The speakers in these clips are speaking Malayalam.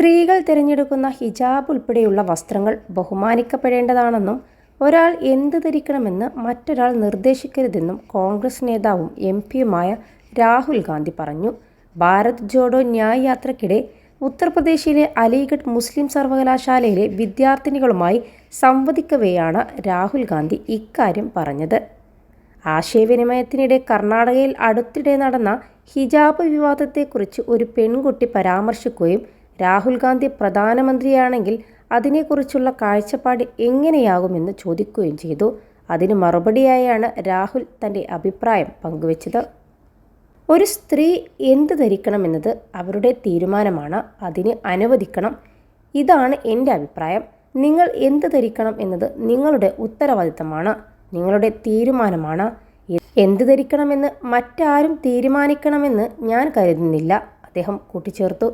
സ്ത്രീകൾ തിരഞ്ഞെടുക്കുന്ന ഹിജാബ് ഉൾപ്പെടെയുള്ള വസ്ത്രങ്ങൾ ബഹുമാനിക്കപ്പെടേണ്ടതാണെന്നും ഒരാൾ എന്ത് ധരിക്കണമെന്ന് മറ്റൊരാൾ നിർദ്ദേശിക്കരുതെന്നും കോൺഗ്രസ് നേതാവും എം പിയുമായ രാഹുൽ ഗാന്ധി പറഞ്ഞു. ഭാരത് ജോഡോ ന്യായ് യാത്രയ്ക്കിടെ ഉത്തർപ്രദേശിലെ അലിഗഡ് മുസ്ലിം സർവകലാശാലയിലെ വിദ്യാർത്ഥിനികളുമായി സംവദിക്കവെയാണ് രാഹുൽ ഗാന്ധി ഇക്കാര്യം പറഞ്ഞത്. ആശയവിനിമയത്തിനിടെ കർണാടകയിൽ അടുത്തിടെ നടന്ന ഹിജാബ് വിവാദത്തെക്കുറിച്ച് ഒരു പെൺകുട്ടി പരാമർശിക്കുകയും രാഹുൽ ഗാന്ധി പ്രധാനമന്ത്രിയാണെങ്കിൽ അതിനെക്കുറിച്ചുള്ള കാഴ്ചപ്പാട് എങ്ങനെയാകുമെന്ന് ചോദിക്കുകയും ചെയ്തു. അതിന് മറുപടിയായാണ് രാഹുൽ തന്റെ അഭിപ്രായം പങ്കുവച്ചത്. ഒരു സ്ത്രീ എന്ത് ധരിക്കണമെന്നത് അവരുടെ തീരുമാനമാണ്. അതിന് അനുവദിക്കണം. ഇതാണ് എന്റെ അഭിപ്രായം. നിങ്ങൾ എന്ത് ധരിക്കണം എന്നത് നിങ്ങളുടെ ഉത്തരവാദിത്തമാണ്. നിങ്ങളുടെ തീരുമാനമാണ്. എന്ത് ധരിക്കണമെന്ന് മറ്റാരും തീരുമാനിക്കണമെന്ന് ഞാൻ കരുതുന്നില്ല. അദ്ദേഹം കൂട്ടിച്ചേർത്തു.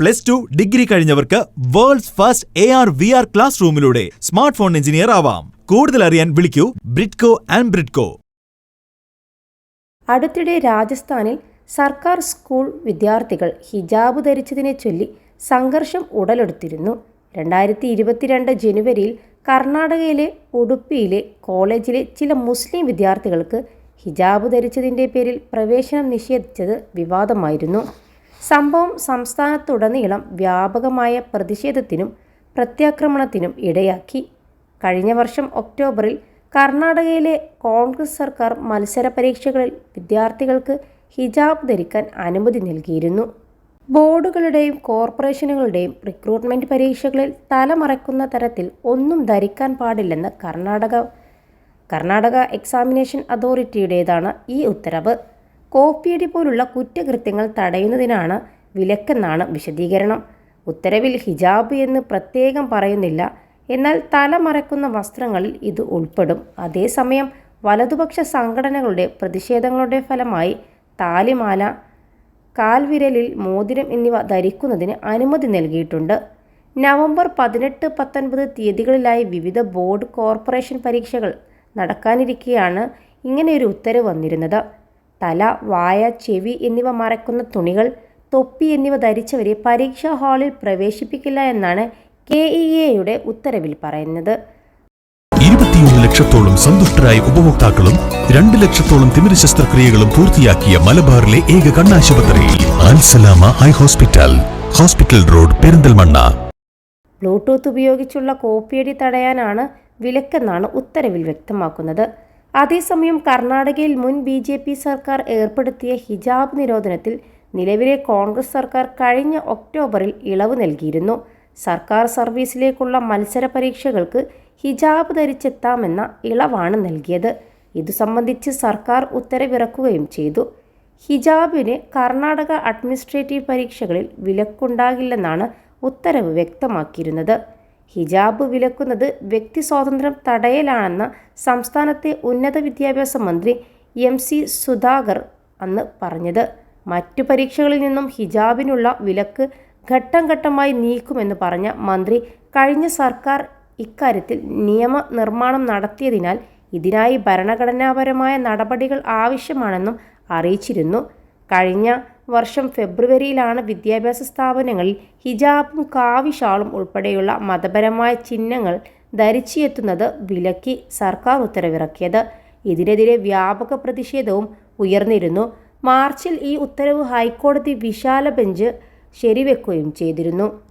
Plus two degree കഴിഞ്ഞവർക്ക് world's first A R V R class റൂമിലൂടെ smart phone engineer ആവാം. കൂടുതൽ അറിയാൻ വിളിക്കൂ ബ്രിഡ്കോ ആൻഡ് ബ്രിഡ്കോ. അടുത്തിടെ രാജസ്ഥാനിൽ സർക്കാർ സ്കൂൾ വിദ്യാർത്ഥികൾ ഹിജാബ് ധരിച്ചതിനെ ചൊല്ലി സംഘർഷം ഉടലെടുത്തിരുന്നു. രണ്ടായിരത്തി ഇരുപത്തിരണ്ട് ജനുവരിയിൽ കർണാടകയിലെ ഉടുപ്പിയിലെ കോളേജിലെ ചില മുസ്ലിം വിദ്യാർത്ഥികൾക്ക് ഹിജാബ് ധരിച്ചതിന്റെ പേരിൽ പ്രവേശനം നിഷേധിച്ചത് വിവാദമായിരുന്നു. സംഭവം സംസ്ഥാനത്തുടനീളം വ്യാപകമായ പ്രതിഷേധത്തിനും പ്രത്യാക്രമണത്തിനും ഇടയാക്കി. കഴിഞ്ഞ വർഷം ഒക്ടോബറിൽ കർണാടകയിലെ കോൺഗ്രസ് സർക്കാർ മത്സര പരീക്ഷകളിൽ വിദ്യാർത്ഥികൾക്ക് ഹിജാബ് ധരിക്കാൻ അനുമതി നൽകിയിരുന്നു. ബോർഡുകളുടെയും കോർപ്പറേഷനുകളുടെയും റിക്രൂട്ട്മെന്റ് പരീക്ഷകളിൽ തലമറയ്ക്കുന്ന തരത്തിൽ ഒന്നും ധരിക്കാൻ പാടില്ലെന്ന് കർണാടക കർണാടക എക്സാമിനേഷൻ അതോറിറ്റിയുടേതാണ് ഈ ഉത്തരവ്. കോപ്പിയടി പോലുള്ള കുറ്റകൃത്യങ്ങൾ തടയുന്നതിനാണ് വിലക്കെന്നാണ് വിശദീകരണം. ഉത്തരവിൽ ഹിജാബ് എന്ന് പ്രത്യേകം പറയുന്നില്ല. എന്നാൽ തല മറയ്ക്കുന്ന വസ്ത്രങ്ങളിൽ ഇത് ഉൾപ്പെടും. അതേസമയം വലതുപക്ഷ സംഘടനകളുടെ പ്രതിഷേധങ്ങളുടെ ഫലമായി താലിമാല കാൽവിരലിൽ മോതിരം എന്നിവ ധരിക്കുന്നതിന് അനുമതി നൽകിയിട്ടുണ്ട്. നവംബർ പതിനെട്ട് പത്തൊൻപത് തീയതികളിലായി വിവിധ ബോർഡ് കോർപ്പറേഷൻ പരീക്ഷകൾ നടക്കാനിരിക്കെയാണ് ഇങ്ങനെയൊരു ഉത്തരവ് വന്നിരുന്നത്. തല വായ ചെവി എന്നിവ മറക്കുന്ന തുണികൾ തൊപ്പി എന്നിവ ധരിച്ചവരെ പരീക്ഷാ ഹാളിൽ പ്രവേശിപ്പിക്കില്ല എന്നാണ് കെ ഇ എയുടെ ഉത്തരവിൽ പറയുന്നത്. ഇരുപത്തിയൊന്ന് ലക്ഷത്തോളം സന്തുഷ്ടരായ ഉപഭോക്താക്കളും രണ്ട് ലക്ഷത്തോളം തിമിര ശസ്ത്രക്രിയകളും പൂർത്തിയാക്കിയ മലബാറിലെ ഏക കണ്ണാശുപത്രി Al Salama eye hospital hospital road Perinthalmanna. Bluetooth ഉപയോഗിച്ചുള്ള കോപ്പിയടി തടയാനാണ് വിലക്കെന്നാണ് ഉത്തരവിൽ വ്യക്തമാക്കുന്നത്. അതേസമയം കർണാടകയിൽ മുൻ ബി ജെ പി സർക്കാർ ഏർപ്പെടുത്തിയ ഹിജാബ് നിരോധനത്തിൽ നിലവിലെ കോൺഗ്രസ് സർക്കാർ കഴിഞ്ഞ ഒക്ടോബറിൽ ഇളവ് നൽകിയിരുന്നു. സർക്കാർ സർവീസിലേക്കുള്ള മത്സര പരീക്ഷകൾക്ക് ഹിജാബ് ധരിച്ചെത്താമെന്ന ഇളവാണ് നൽകിയത്. ഇതു സംബന്ധിച്ച് സർക്കാർ ഉത്തരവിറക്കുകയും ചെയ്തു. ഹിജാബിന് കർണാടക അഡ്മിനിസ്ട്രേറ്റീവ് പരീക്ഷകളിൽ വിലക്കുണ്ടാകില്ലെന്നാണ് ഉത്തരവ് വ്യക്തമാക്കിയിരുന്നത്. ഹിജാബ് വിലക്കുന്നത് വ്യക്തി സ്വാതന്ത്ര്യം തടയലാണെന്ന സംസ്ഥാനത്തെ ഉന്നത വിദ്യാഭ്യാസ മന്ത്രി എം സി സുധാകർ അന്ന് പറഞ്ഞത്. മറ്റു പരീക്ഷകളിൽ നിന്നും ഹിജാബിനുള്ള വിലക്ക് ഘട്ടം ഘട്ടമായി നീക്കുമെന്ന് പറഞ്ഞ മന്ത്രി കഴിഞ്ഞ സർക്കാർ ഇക്കാര്യത്തിൽ നിയമനിർമ്മാണം നടത്തിയതിനാൽ ഇതിനായി ഭരണഘടനാപരമായ നടപടികൾ ആവശ്യമാണെന്നും അറിയിച്ചിരുന്നു. കഴിഞ്ഞ വർഷം ഫെബ്രുവരിയിലാണ് വിദ്യാഭ്യാസ സ്ഥാപനങ്ങളിൽ ഹിജാബും കാവിഷാളും ഉൾപ്പെടെയുള്ള മതപരമായ ചിഹ്നങ്ങൾ ധരിച്ചെത്തുന്നത് വിലക്കി സർക്കാർ ഉത്തരവിറക്കിയത്. ഇതിനെതിരെ വ്യാപക പ്രതിഷേധവും ഉയർന്നിരുന്നു. മാർച്ചിൽ ഈ ഉത്തരവ് ഹൈക്കോടതി വിശാല ബെഞ്ച് ശരിവെക്കുകയും ചെയ്തിരുന്നു.